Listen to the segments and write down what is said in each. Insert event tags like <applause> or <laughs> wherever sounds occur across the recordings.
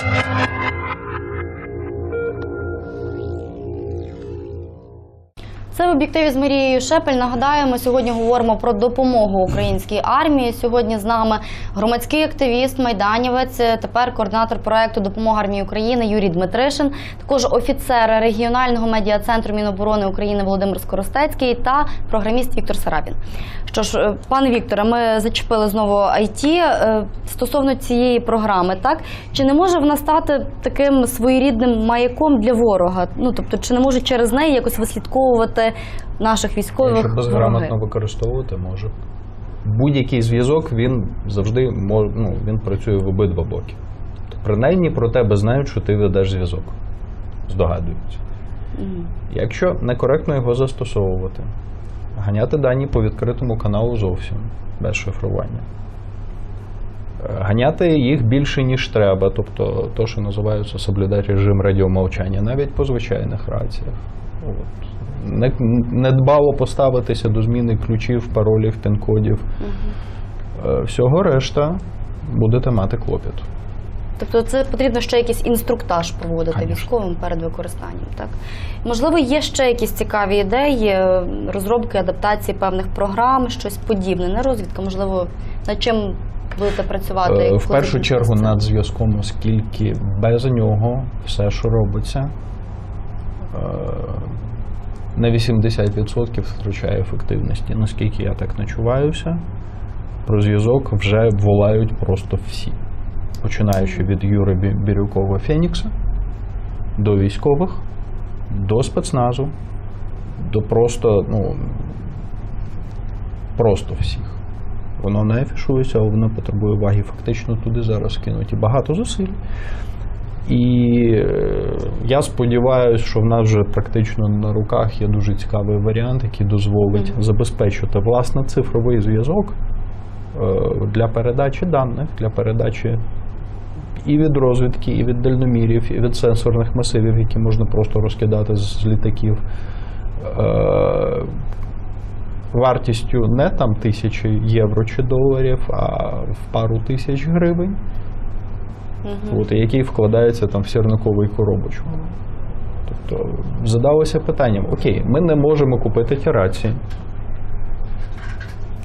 Thank you. Це в об'єктиві з Марією Шепель. Нагадаємо, сьогодні говоримо про допомогу українській армії. Сьогодні з нами громадський активіст, майданівець, тепер координатор проекту Допомога армії України Юрій Дмитришин, також офіцер регіонального медіа-центру Міноборони України Володимир Скоростецький та програміст Віктор Сарабін. Що ж, е, пане Вікторе, ми зачепили знову IT Е, стосовно цієї програми. Так чи не може вона стати таким своєрідним маяком для ворога? Ну тобто, чи не може через неї якось вислідковувати наших військових Якщо безграмотно використовувати, може. Будь-який зв'язок він завжди мож, ну, він працює в обидва боки. Принаймні про тебе знають, що ти ведеш зв'язок. Здогадуються. Мгм. Якщо некоректно його застосовувати, ганяти дані по відкритому каналу зовсім без шифрування. Е, Ганяти їх більше, ніж треба, тобто то, що називається соблюдати режим радіомовчання, навіть по звичайних раціях. От. Не, недбало поставитися до зміни ключів, паролів, пін-кодів. Е, Всього решта будете мати клопіт. Тобто, це потрібно ще якийсь інструктаж проводити Конечно. військовим перед використанням. Так можливо, є ще якісь цікаві ідеї е, розробки, адаптації певних програм, щось подібне. Не розвідка, можливо, над чим будете працювати Е, В першу чергу над зв'язком, оскільки без нього все, що робиться, на 80% втрачає ефективності. Наскільки я так начуваюся, про зв'язок вже волають просто всі. Починаючи від Юри Бі- Бірюкова Фенікса до військових, до спецназу, до просто, ну, просто всіх. Воно не афішується, воно потребує уваги. Фактично туди зараз кинуті багато зусиль. І е, я сподіваюся, що в нас вже практично на руках є дуже цікавий варіант, який дозволить Мгм. забезпечити власне цифровий зв'язок е, для передачі даних, для передачі і від розвідки, і від дальномірів, і від сенсорних масивів, які можна просто розкидати з літаків. Е, Вартістю не там тисячі євро чи доларів, а в пару тисяч гривень, Мгм. от, який вкладається там в сірниковий коробочку. Тобто задалося питанням: окей, ми не можемо купити ті рації.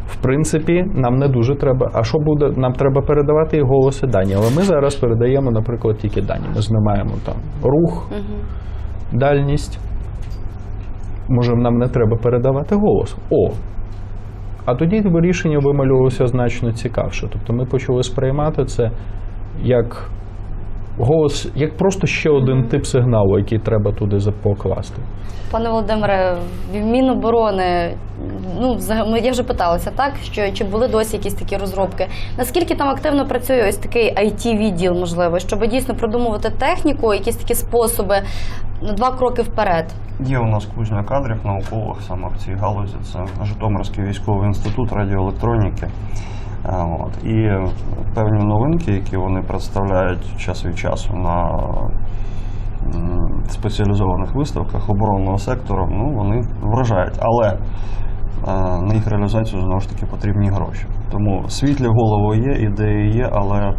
В принципі, нам не дуже треба. А що буде? Нам треба передавати і голоси дані. Але ми зараз передаємо, наприклад, тільки дані. Ми знімаємо там рух, Мгм. дальність. Може, нам не треба передавати голос. О! А тоді рішення вималювалося значно цікавше. Тобто ми почали сприймати це як голос, як просто ще один тип сигналу, який треба туди покласти. Пане Володимире, в Міноборони, ну взаг- ми- я вже питалася, так що чи були досі якісь такі розробки? Наскільки там активно працює ось такий it відділ можливо, щоб дійсно продумувати техніку, якісь такі способи на два кроки вперед? Є у нас кузня кадрів наукових саме в цій галузі. Це Житомирський військовий інститут радіоелектроніки. От. І певні новинки, які вони представляють час від часу на спеціалізованих виставках оборонного сектору, ну, вони вражають. Але е, на їх реалізацію знову ж таки потрібні гроші. Тому світлі голови є, ідеї є, але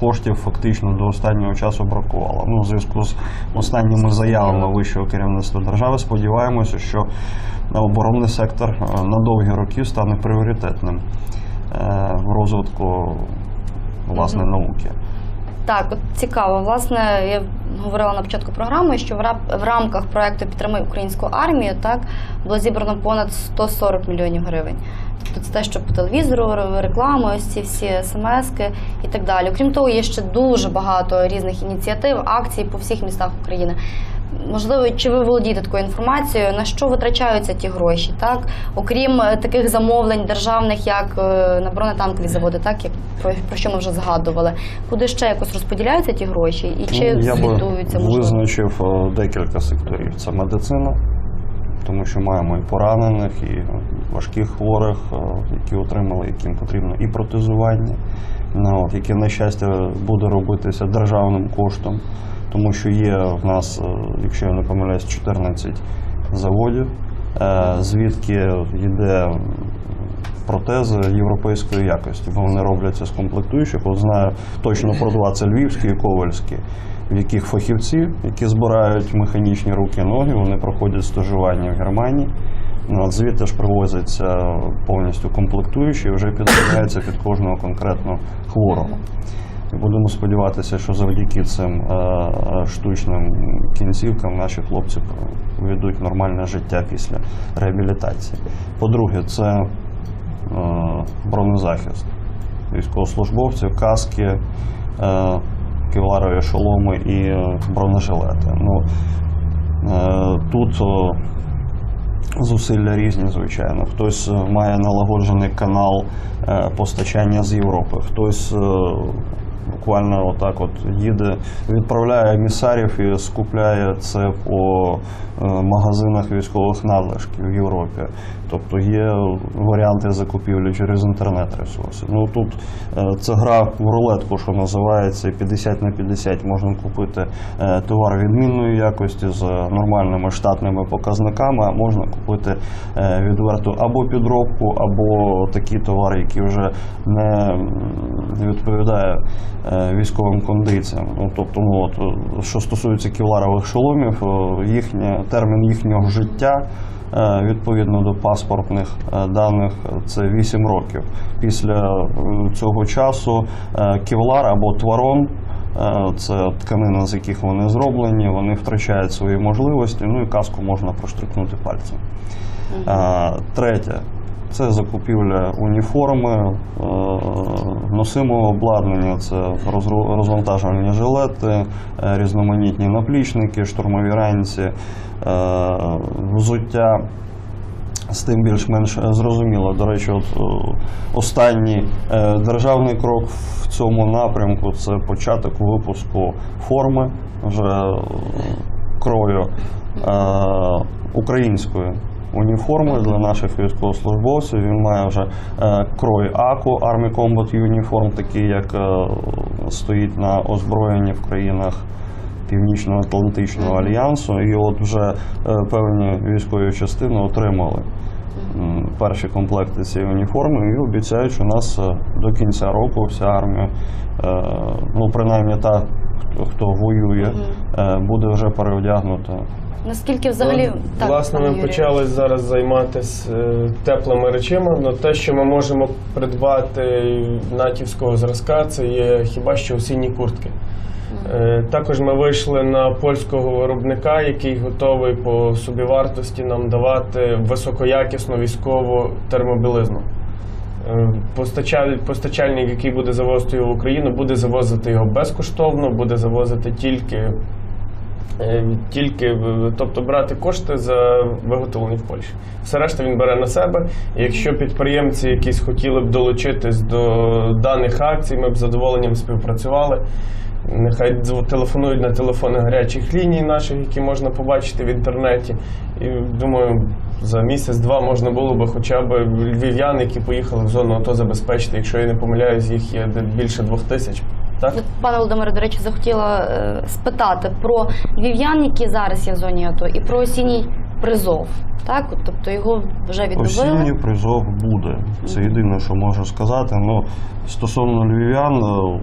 коштів фактично до останнього часу бракувало. Ну, у зв'язку з останніми заявами вищого керівництва держави сподіваємося, що оборонний сектор е, на довгі роки стане пріоритетним в розвитку власне науки. Так, от цікаво. Власне, я говорила на початку програми, що в рап- в рамках проекту Підтримай українську армію так було зібрано понад 140 мільйонів гривень. Тобто це те, що по телевізору, ре- реклами, ось ці всі смски і так далі. Окрім того, є ще дуже багато різних ініціатив, акцій по всіх містах України. Можливо, чи ви володієте такою інформацією, на що витрачаються ті гроші, так? Окрім е, таких замовлень державних, як е, на бронетанкові заводи, так як про, про що ми вже згадували, куди ще якось розподіляються ті гроші, і чи Ну, я звітуються можливо? визначив е, декілька секторів. Це медицина, тому що маємо і поранених, і важких хворих, які отримали, яким потрібно і протезування, ну, яке, на щастя, буде робитися державним коштом, тому що є в нас, е, якщо я не помиляюсь, 14 заводів, е, звідки йде протези європейської якості, бо вони робляться з комплектуючих. От знаю точно про два це львівські і ковальські, в яких фахівці, які збирають механічні руки ноги, вони проходять стажування в Германії. Ну, от звідти ж привозяться повністю комплектуючі і вже підробляються під кожного конкретно хворого. І будемо сподіватися, що завдяки цим е, штучним кінцівкам наші хлопці ведуть нормальне життя після реабілітації. По-друге, це е, бронезахист військовослужбовців, каски, е, кевларові шоломи і бронежилети. Ну, тут зусилля різні, звичайно. Хтось має налагоджений канал постачання з Європи, хтось буквально отак от їде, відправляє емісарів і скупляє це по е, магазинах військових надлишків в Європі. Тобто є варіанти закупівлі через інтернет-ресурси. Ну тут е, це гра в рулетку, що називається 50 на 50. Можна купити е, товар відмінної якості з нормальними штатними показниками, а можна купити відверту або підробку, або такі товари, які вже не е, військовим кондиціям. Ну, тобто, ну, от, е, що стосується кевларових шоломів, е, їхнє, термін їхнього життя е, відповідно до паспортних е, даних це 8 років. Після е, цього часу е, кевлар або тварон. е, Це тканина, з яких вони зроблені, вони втрачають свої можливості, ну і каску можна проштрикнути пальцем. Е, Третє це закупівля уніформи, е, носимого обладнання, це розвантажувальні жилети, е, різноманітні наплічники, штурмові ранці, е, взуття. З тим більш-менш зрозуміло. До речі, от останній державний крок в цьому напрямку це початок випуску форми вже крою української уніформи для наших військовослужбовців. Він має вже е, крой АКУ Army Combat Uniform, такий як е, стоїть на озброєнні в країнах. Північно-Атлантичного альянсу, і от вже е, певні військові частини отримали перші комплекти цієї уніформи і обіцяють, що у нас до кінця року вся армія, ну принаймні та, хто, хто воює, буде вже переодягнута. Наскільки взагалі Ну, так, Власне, ми почали зараз займатися е, теплими речима, але те, що ми можемо придбати натівського зразка, це є хіба що осінні куртки. Е, Також ми вийшли на польського виробника, який готовий по собівартості нам давати високоякісну військову термобілизну. Е, постачаль- Постачальник, який буде завозити його в Україну, буде завозити його безкоштовно, буде завозити тільки Тільки е, тобто брати кошти за виготовлені в Польщі. Все решта він бере на себе. Якщо підприємці якісь хотіли б долучитись до даних акцій, ми б з задоволенням співпрацювали. Нехай телефонують на телефони гарячих ліній наших, які можна побачити в інтернеті. І думаю, за місяць-два можна було би хоча б львів'ян, які поїхали в зону АТО забезпечити. Якщо я не помиляюсь, їх є більше двох тисяч. Так? От, Пане Володимире, до речі, захотіла е, спитати про львів'ян, які зараз є в зоні АТО, і про осінній призов. Так, От, тобто його вже відновили. Осінній призов буде. Це єдине, що можу сказати. Ну, стосовно львів'ян, е,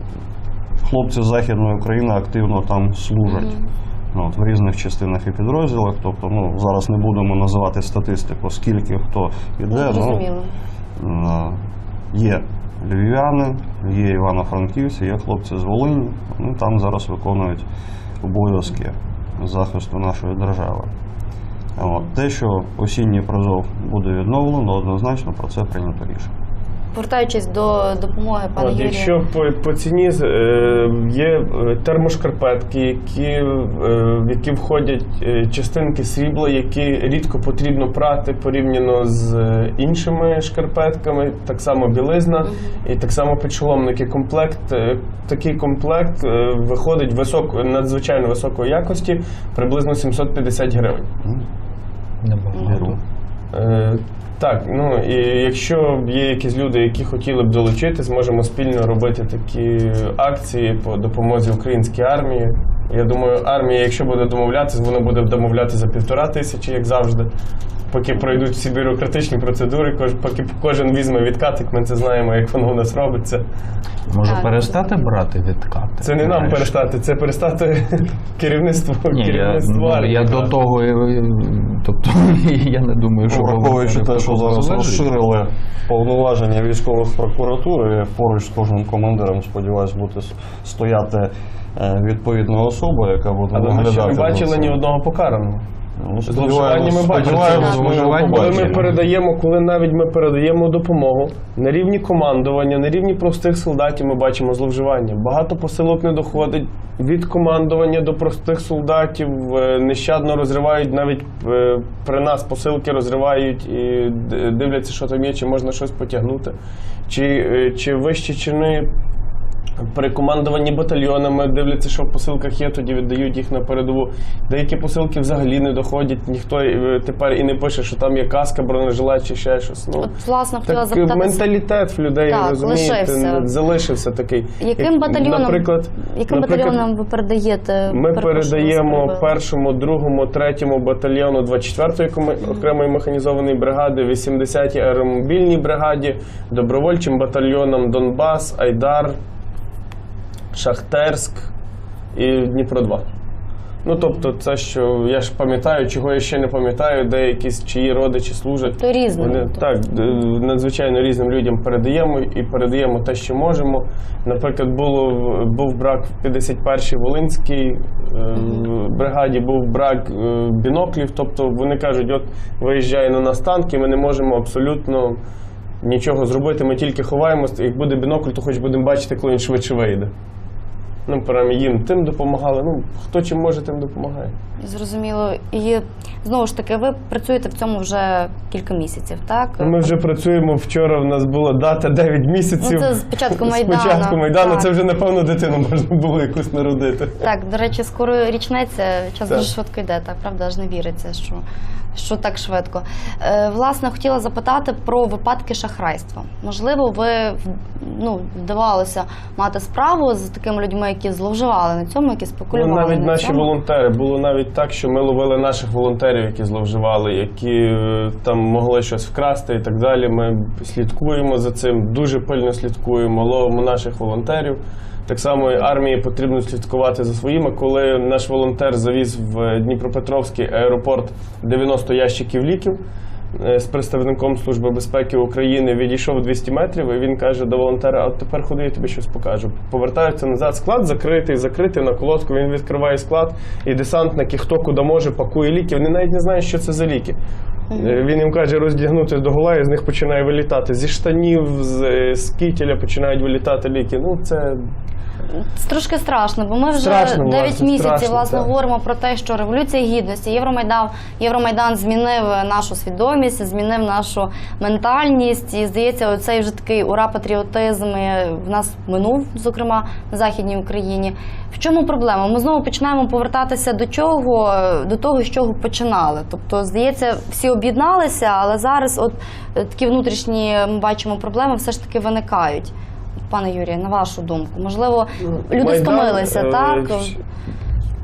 хлопці з Західної України активно там служать. Ну, от, в різних частинах і підрозділах. Тобто, ну, зараз не будемо називати статистику, скільки хто Ну, йде. Зрозуміло. Е, Є львів'яни, є івано-франківці, є хлопці з Волині. Вони там зараз виконують обов'язки захисту нашої держави. От. Те, що осінній призов буде відновлено, однозначно про це прийнято рішення. Повертаючись до допомоги пане От, Юрію. якщо по, по ціні е, є е, термошкарпетки, які, е, в які входять е, частинки срібла, які рідко потрібно прати порівняно з е, іншими шкарпетками, так само білизна і так само підшоломники. Комплект, е, такий комплект е, виходить високо, надзвичайно високої якості, приблизно 750 гривень. Небагато. Е, Так, ну і якщо є якісь люди, які хотіли б долучитись, можемо спільно робити такі акції по допомозі українській армії. Я думаю, армія, якщо буде домовлятися, вона буде домовлятися за півтора тисячі, як завжди. Поки пройдуть всі бюрократичні процедури, кож- поки кожен візьме відкатик, ми це знаємо, як воно у нас робиться. Може Так. перестати брати відкати? Це не нам перестати, це перестати <laughs> керівництво. Ні, я, керівництво ну, армії. я до того, е, тобто <laughs> я не думаю, що Враховуючи те, що зараз розширили повноваження військових прокуратур, і поруч з кожним командиром, сподіваюсь, буде с- стояти е, відповідна особа, яка буде Але ми ще не наглядати. бачили ні одного покараного. Ну, Зловживання ми бачимо. зловживання Коли ми передаємо, коли навіть ми передаємо допомогу на рівні командування, на рівні простих солдатів, ми бачимо зловживання. Багато посилок не доходить від командування до простих солдатів. е, Нещадно розривають навіть е, при нас посилки розривають і дивляться, що там є, чи можна щось потягнути. Чи, е, чи вищі чини при командуванні батальйонами дивляться, що в посилках є, тоді віддають їх на передову. Деякі посилки взагалі не доходять. Ніхто е, тепер і не пише, що там є каска, бронежилет чи ще щось. Ну От, власне, хотіла так запитати, менталітет в людей Так, розумієте, лишився. залишився такий. яким Як, батальйоном, наприклад, яким наприклад, батальйоном ви передаєте? ми передаємо першому, другому, третьому батальйону 24-ї коми- окремої механізованої бригади, 80-й аеромобільній бригаді, добровольчим батальйонам Донбас, Айдар, Шахтерськ і Дніпро 2. Ну тобто, це що я ж пам'ятаю, чого я ще не пам'ятаю, де якісь чиї родичі служать. То різне. Вони так надзвичайно різним людям передаємо і передаємо те, що можемо. Наприклад, було був брак в 51-й Волинській е, бригаді, був брак е, біноклів. Тобто вони кажуть, от виїжджає на нас танк, і ми не можемо абсолютно нічого зробити. Ми тільки ховаємось. Як буде бінокль, то хоч будемо бачити, коли він швидше вийде. Ну, принаймні, їм тим допомагали. Ну, хто чим може, тим допомагає. Зрозуміло. І знову ж таки, ви працюєте в цьому вже кілька місяців, так? Ну, Ми вже працюємо. Вчора в нас була дата 9 місяців. Ну, це з початку Майдану. З початку Майдану Так. це вже, напевно, дитину можна було якусь народити. Так, до речі, скоро річниця, час Так. дуже швидко йде, так правда, аж не віриться, що, що так швидко. Е, власне, хотіла запитати про випадки шахрайства. Можливо, ви ну, вдавалося мати справу з такими людьми, які зловживали на цьому, які Ну, навіть на наші цьому. волонтери. Було навіть так, що ми ловили наших волонтерів, які зловживали, які е, там могли щось вкрасти і так далі. Ми слідкуємо за цим, дуже пильно слідкуємо, ловимо наших волонтерів. Так само і армії потрібно слідкувати за своїми. Коли наш волонтер завіз в Дніпропетровський аеропорт 90 ящиків ліків з представником Служби безпеки України, відійшов 200 метрів, і він каже до волонтера: от тепер ходи, я тобі щось покажу. Повертаються назад, склад закритий, закритий на колодку. Він відкриває склад, і десантники, хто куди може, пакує ліки. Вони навіть не знають, що це за ліки. Е, Він їм каже роздягнутися до гола, і з них починає вилітати. Зі штанів, з, е, з кітеля починають вилітати ліки. Ну це Це трошки страшно, бо ми вже Страшно, 9 власне, місяців страшно, власне так. говоримо про те, що революція гідності, Євромайдан, Євромайдан змінив нашу свідомість, змінив нашу ментальність. І здається, оцей вже такий ура патріотизм в нас минув, зокрема на західній Україні. В чому проблема? Ми знову починаємо повертатися до чого, до того, з чого починали. Тобто, здається, всі об'єдналися, але зараз, от е, такі внутрішні ми бачимо проблеми, все ж таки виникають. Пане Юрію, на вашу думку, можливо, люди Майдан, стомилися, е, так?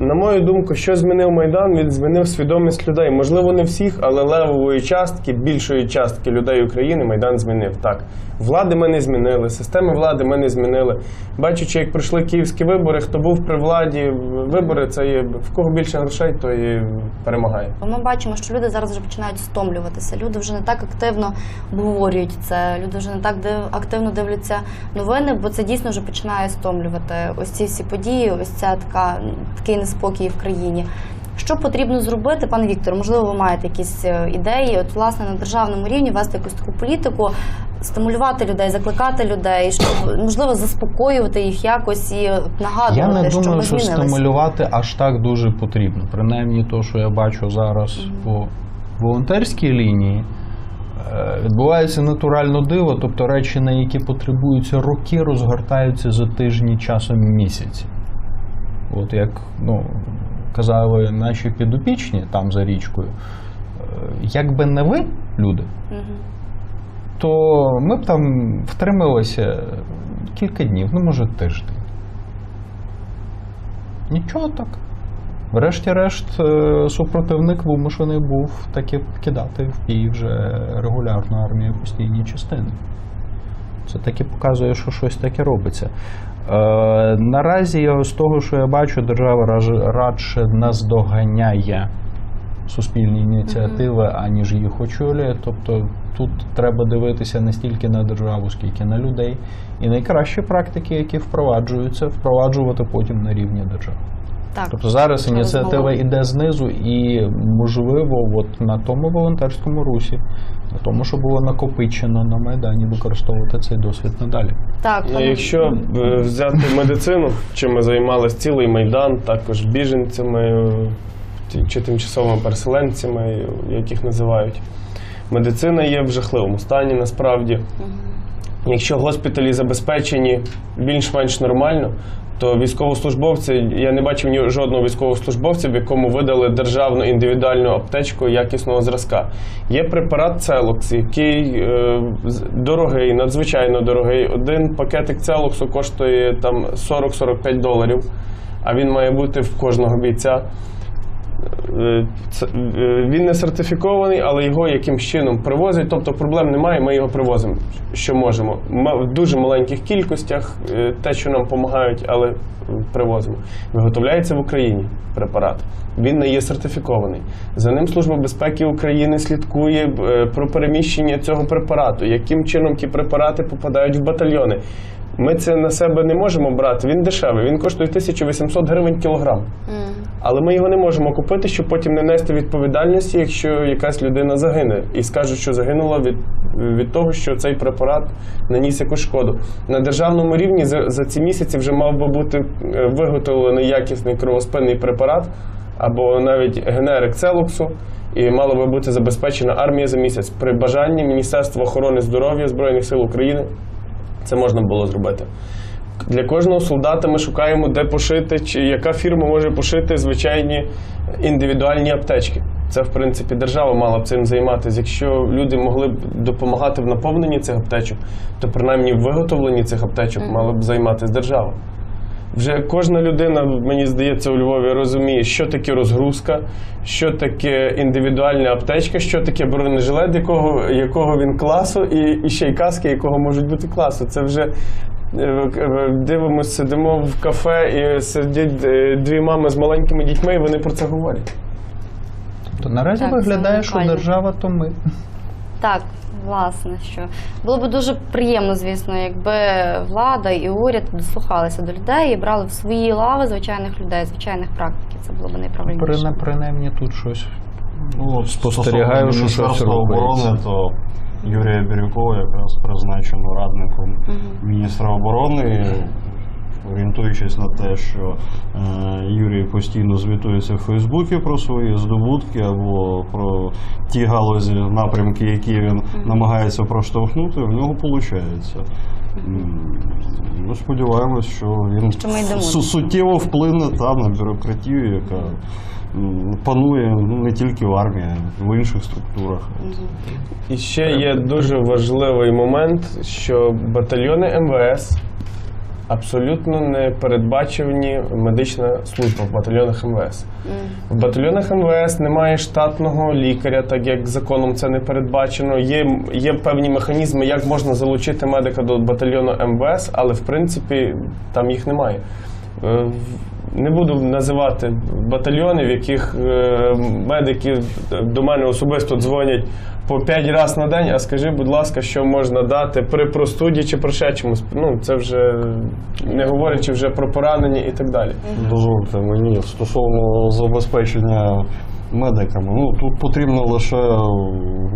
На мою думку, що змінив Майдан, він змінив свідомість людей. Можливо, не всіх, але левової частки, більшої частки людей України Майдан змінив. Так. Влади ми не змінили, системи влади ми не змінили. Бачучи, як пройшли київські вибори, хто був при владі, вибори це є в кого більше грошей, той і перемагає. Ми бачимо, що люди зараз вже починають стомлюватися. Люди вже не так активно обговорюють це. Люди вже не так активно дивляться новини, бо це дійсно вже починає стомлювати. Ось ці всі події, ось ця така такий неспокій в країні. Що потрібно зробити, пане Віктор? Можливо, ви маєте якісь е, ідеї? От власне на державному рівні вести якусь таку політику, стимулювати людей, закликати людей, щоб можливо заспокоювати їх якось і нагадувати, Я не що думаю, що стимулювати аж так дуже потрібно. Принаймні, то, що я бачу зараз по волонтерській лінії, е, відбувається натурально диво, тобто речі, на які потребуються роки, розгортаються за тижні, часом місяці. От як ну, казали наші підопічні там за річкою, е, якби не ви, люди, Мгм. то ми б там втрималися кілька днів, ну може тиждень. Нічого так. Врешті-решт, е, супротивник вимушений був таки кидати в бій вже регулярну армію постійні частини. Це таки показує, що щось таке робиться. Е, наразі з того, що я бачу, держава радше наздоганяє суспільні ініціативи, аніж їх очолює. Тобто тут треба дивитися не стільки на державу, скільки на людей. І найкращі практики, які впроваджуються, впроваджувати потім на рівні держави. Так. Тобто зараз ініціатива йде знизу, і можливо, от на тому волонтерському русі, на тому, що було накопичено на Майдані, використовувати цей досвід надалі. Так, Ну, там- якщо е, взяти медицину, чим ми займалися цілий майдан, також біженцями чи тимчасовими переселенцями, як їх називають. Медицина є в жахливому стані насправді. Якщо госпіталі забезпечені більш-менш нормально, то військовослужбовці, я не бачив ні жодного військовослужбовця, в якому видали державну індивідуальну аптечку якісного зразка. Є препарат Целокс, який е, дорогий, надзвичайно дорогий. Один пакетик Целоксу коштує там 40-45 доларів, а він має бути в кожного бійця. Е, е, Він не сертифікований, але його якимсь чином привозять. Тобто проблем немає, ми його привозимо, що можемо. В дуже маленьких кількостях е, те, що нам допомагають, але привозимо. Виготовляється в Україні препарат. Він не є сертифікований. За ним Служба безпеки України слідкує про переміщення цього препарату, яким чином ті препарати попадають в батальйони. Ми це на себе не можемо брати. Він дешевий. Він коштує 1800 гривень кілограм. М. Але ми його не можемо купити, щоб потім не нести відповідальності, якщо якась людина загине, і скажуть, що загинула від, від того, що цей препарат наніс якусь шкоду. На державному рівні за, за ці місяці вже мав би бути е, виготовлений якісний кровоспинний препарат або навіть генерик целоксу, і мала би бути забезпечена армія за місяць. При бажанні Міністерства охорони здоров'я Збройних сил України це можна було зробити. Для кожного солдата ми шукаємо, де пошити, чи яка фірма може пошити звичайні індивідуальні аптечки. Це, в принципі, держава мала б цим займатися. Якщо люди могли б допомагати в наповненні цих аптечок, то принаймні в виготовленні цих аптечок мала б займатися держава. Вже кожна людина, мені здається, у Львові розуміє, що таке розгрузка, що таке індивідуальна аптечка, що таке бронежилет, якого, якого він класу, і, і ще й каски, якого можуть бути класу. Це вже дивимося, сидимо в кафе і сидять е, дві мами з маленькими дітьми, і вони про це говорять. Тобто наразі Так, виглядає, що держава то ми. Так, власне, що було б дуже приємно, звісно, якби влада і уряд дослухалися до людей і брали в свої лави звичайних людей, звичайних практиків. Це було б найправильніше. Прина- Принаймні тут щось. Ну, Спостерігаю, що щось рухається. оборони, то Юрія Бірюкова якраз призначено радником міністра оборони. Орієнтуючись на те, що е, Юрій постійно звітується в Фейсбуці про свої здобутки або про ті галузі напрямки, які він намагається проштовхнути, в нього виходить. Ми сподіваємось, що він Що суттєво вплине та на бюрократію, яка панує ну, не тільки в армії, а й в інших структурах. І ще є дуже важливий момент, що батальйони МВС абсолютно не передбачені медична служба в батальйонах МВС. В батальйонах МВС немає штатного лікаря, так як законом це не передбачено. Є, є певні механізми, як можна залучити медика до батальйону МВС, але в принципі там їх немає. Не буду називати батальйони, в яких е, медики до мене особисто дзвонять по 5 разів на день. А скажи, будь ласка, що можна дати при простуді чи прошедшому? Ну це вже не говорячи вже про поранення і так далі. Дозвольте мені стосовно забезпечення медиками. Ну тут потрібна лише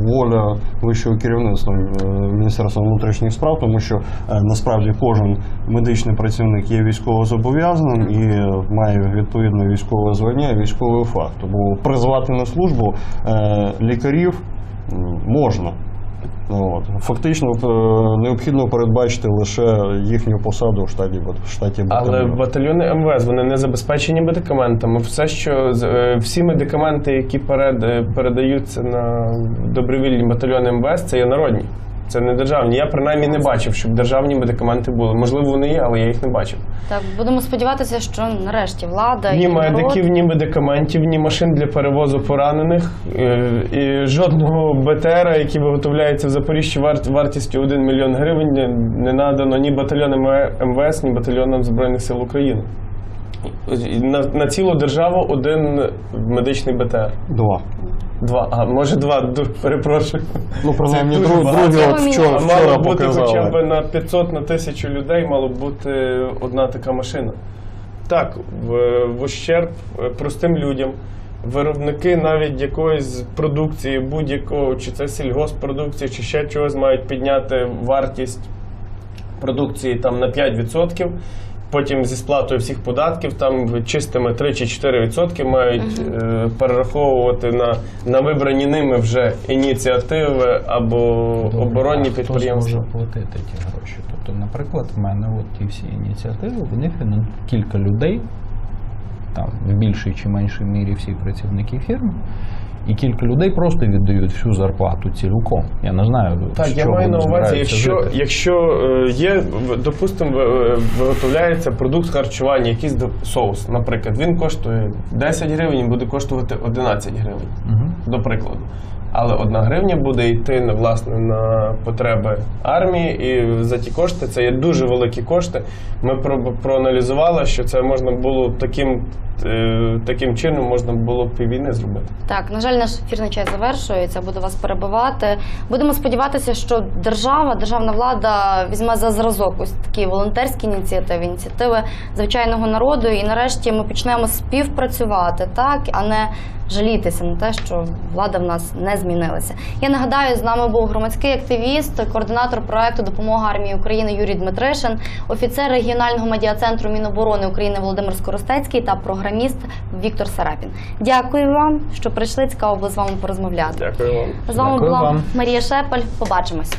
воля вищого керівництва е, Міністерства внутрішніх справ, тому що е, насправді кожен медичний працівник є військовозобов'язаним і має відповідне військове звання, і військовий факт. Тому призвати на службу е, лікарів можна. Ну, От. Фактично е, необхідно передбачити лише їхню посаду в штаті, в штаті Але батальйони МВС вони не забезпечені медикаментами. Все, що е, всі медикаменти, які перед, е, передаються на добровільні батальйони МВС, це є народні. Це не державні. Я принаймні не бачив, щоб державні медикаменти були. Можливо, вони є, але я їх не бачив. Так, будемо сподіватися, що нарешті влада Ні і народ... медиків, ні медикаментів, ні машин для перевозу поранених, е, і жодного БТРа, який виготовляється в Запоріжжі варт, вартістю 1 мільйон гривень, не- не надано ні батальйонам МВС, ні батальйонам Збройних сил України. На, на цілу державу один медичний БТР. Два. Два. А може два, перепрошую. Ну, принаймні, друг, другі от вчора, мало вчора Мало бути показали. хоча б на 500 на 1000 людей мало б бути одна така машина. Так, в, в ущерб е, простим людям. Виробники навіть якоїсь продукції, будь-якого, чи це сільгоспродукція, чи ще чогось мають підняти вартість продукції там на 5%. Потім зі сплатою всіх податків там чистими 3 чи 4% мають е, перераховувати на, на вибрані ними вже ініціативи або оборонні А підприємства. Хто зможе платити ті гроші? Тобто, наприклад, в мене от ті всі ініціативи, вони фінансують кілька людей, там в більшій чи меншій мірі всі працівники фірми. І кілька людей просто віддають всю зарплату цілком. Я не знаю, Так, з я маю на увазі, якщо, жити. якщо е, є, допустимо, виготовляється продукт харчування, якийсь до- соус, наприклад, він коштує 10 гривень, буде коштувати 11 гривень, Мгм. до прикладу. Але одна гривня буде йти на власне на потреби армії, і за ті кошти це є дуже великі кошти. Ми про- проаналізували, що це можна було таким, е, таким чином можна було б і війни зробити. Так, на жаль, наш ефірний час завершується. Буду вас перебивати. Будемо сподіватися, що держава, державна влада візьме за зразок ось такі волонтерські ініціативи, ініціативи звичайного народу. І нарешті ми почнемо співпрацювати, так а не жалітися на те, що влада в нас не змінилася. Я нагадаю, з нами був громадський активіст, координатор проекту Допомога армії України Юрій Дмитришин, офіцер регіонального медіа-центру Міноборони України Володимир Скоростецький та програміст Віктор Сарапін. Дякую вам, що прийшли. Цікаво було з вами порозмовляти. Дякую вам. З вами Дякую була вам. Марія Шепель. Побачимось.